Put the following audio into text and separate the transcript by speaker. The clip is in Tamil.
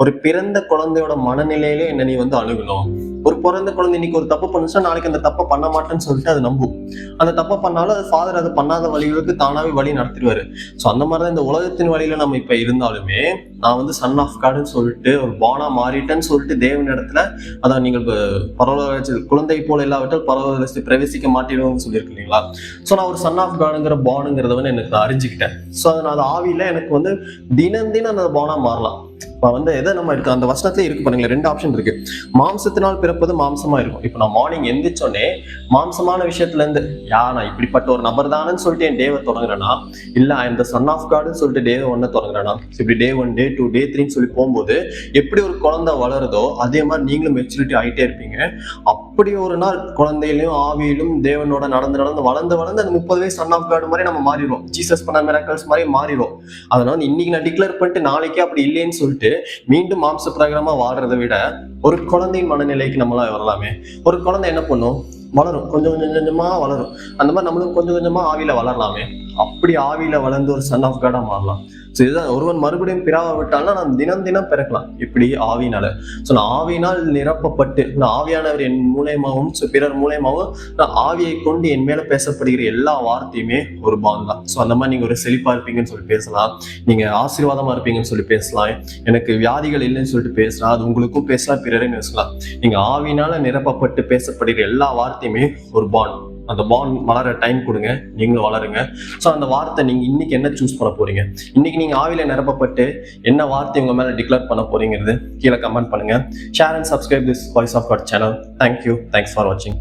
Speaker 1: ஒரு பிறந்த குழந்தையோட மனநிலையில என்ன நீ வந்து அணுகணும் ஒரு பிறந்த குழந்தை இன்னைக்கு ஒரு தப்பு பண்ணுச்சா நாளைக்கு அந்த தப்பை பண்ண மாட்டேன்னு சொல்லிட்டு அது நம்பும் அந்த தப்பை பண்ணாலும் அது ஃபாதர் அதை பண்ணாத வழிகளுக்கு தானாவே வழி நடத்திடுவாரு. ஸோ அந்த மாதிரி தான் இந்த உலகத்தின் வழியில நம்ம இப்ப இருந்தாலுமே நான் வந்து சன் ஆஃப் காடுன்னு சொல்லிட்டு ஒரு பானா மாறிட்டேன்னு சொல்லிட்டு தேவன் இடத்துல அதான் நீங்கள் இப்ப பரவலாக குழந்தை போல இல்லாவிட்டால் பரவலாக பிரவேசிக்க மாட்டேன்னு சொல்லியிருக்கு இல்லைங்களா? ஸோ நான் ஒரு சன் ஆஃப் காடுங்கிற பானுங்கிறத வந்து எனக்கு நான் அறிஞ்சுக்கிட்டேன். ஸோ அதை நான் அது ஆவியில எனக்கு வந்து தினம் தினம் அந்த பானா மாறலாம். வந்து எதை நம்ம இருக்கு அந்த வசனத்துல இருக்கு பாருங்களேன் ரெண்டு ஆப்ஷன் இருக்கு. மாம்சத்தினால் பிறப்பது மாம்சமா இருக்கும். இப்போ நான் மார்னிங் எந்திரிச்சோடனே மாம்சமான விஷயத்துல இருந்து யா நான் இப்படிப்பட்ட ஒரு நபர் தானேன்னு சொல்லிட்டு என் டேவை தொடங்குறேன்னா இல்ல இந்த சன் ஆஃப் காடுன்னு சொல்லிட்டு டே ஒன்னு தொடங்குறேன்னா இப்படி டே ஒன் டே டூ டே த்ரீன்னு சொல்லி போகும்போது எப்படி ஒரு குழந்தை வளருதோ அதே மாதிரி நீங்களும் மெச்சூரிட்டி ஆகிட்டே இருப்பீங்க. அப்படி ஒரு நாள் குழந்தையிலும் ஆவியிலும் தேவனோட நடந்து நடந்து வளர்ந்து வளர்ந்து அந்த முப்பது வயசு சன் ஆஃப் காடு மாதிரி நம்ம மாறிடுவோம். ஜீசஸ் பண்ண மிராக்கல்ஸ் மாதிரி மாறிடுவோம். அதனால இன்னைக்கு நான் டிக்ளேர் பண்ணிட்டு நாளைக்கே அப்படி இல்லைன்னு சொல்லிட்டு மீண்டும் மாம்ச பிரகாரமா வாடுறதை விட ஒரு குழந்தையின் மனநிலைக்கு நம்மளாம் வரலாமே. ஒரு குழந்தை என்ன பண்ணும்? வளரும். கொஞ்சம் கொஞ்சம் கொஞ்சமா வளரும். அந்த மாதிரி நம்மளும் கொஞ்சம் கொஞ்சமா ஆவியில வளரலாமே. அப்படி ஆவியில வளர்ந்து ஒரு சன் ஆஃப் காடா மாறலாம். ஸோ இதுதான் ஒருவன் மறுபடியும் பிறாவை விட்டால்னா நான் தினம் தினம் பிறக்கலாம். இப்படி ஆவினால. ஸோ நான் ஆவினால் நிரப்பப்பட்டு நான் ஆவியானவர் என் மூலயமாவும் ஸோ பிறர் மூலயமாவும் நான் ஆவியை கொண்டு என் மேல பேசப்படுகிற எல்லா வார்த்தையுமே ஒரு பான் தான். ஸோ அந்த மாதிரி நீங்க ஒரு செழிப்பா இருப்பீங்கன்னு சொல்லி பேசலாம். நீங்க ஆசீர்வாதமா இருப்பீங்கன்னு சொல்லி பேசலாம். எனக்கு வியாதிகள் இல்லைன்னு சொல்லிட்டு பேசலாம். அது உங்களுக்கும் பேசலாம் பிறரையும் பேசலாம். நீங்க ஆவினால நிரப்பப்பட்டு பேசப்படுகிற எல்லா வார்த்தையுமே ஒரு பான் அந்த பாண்ட் வளர டைம் கொடுங்க நீங்களும் வளருங்க. ஸோ அந்த வார்த்தை நீங்க இன்னைக்கு என்ன சூஸ் பண்ண போறீங்க? இன்னைக்கு நீங்க ஆவில நிரப்பப்பட்டு என்ன வார்த்தை உங்க மேல டிக்ளேர் பண்ண போறீங்கிறது கீழே கமெண்ட் பண்ணுங்க. Share and subscribe this voice of our channel thank you thanks for வாட்சிங்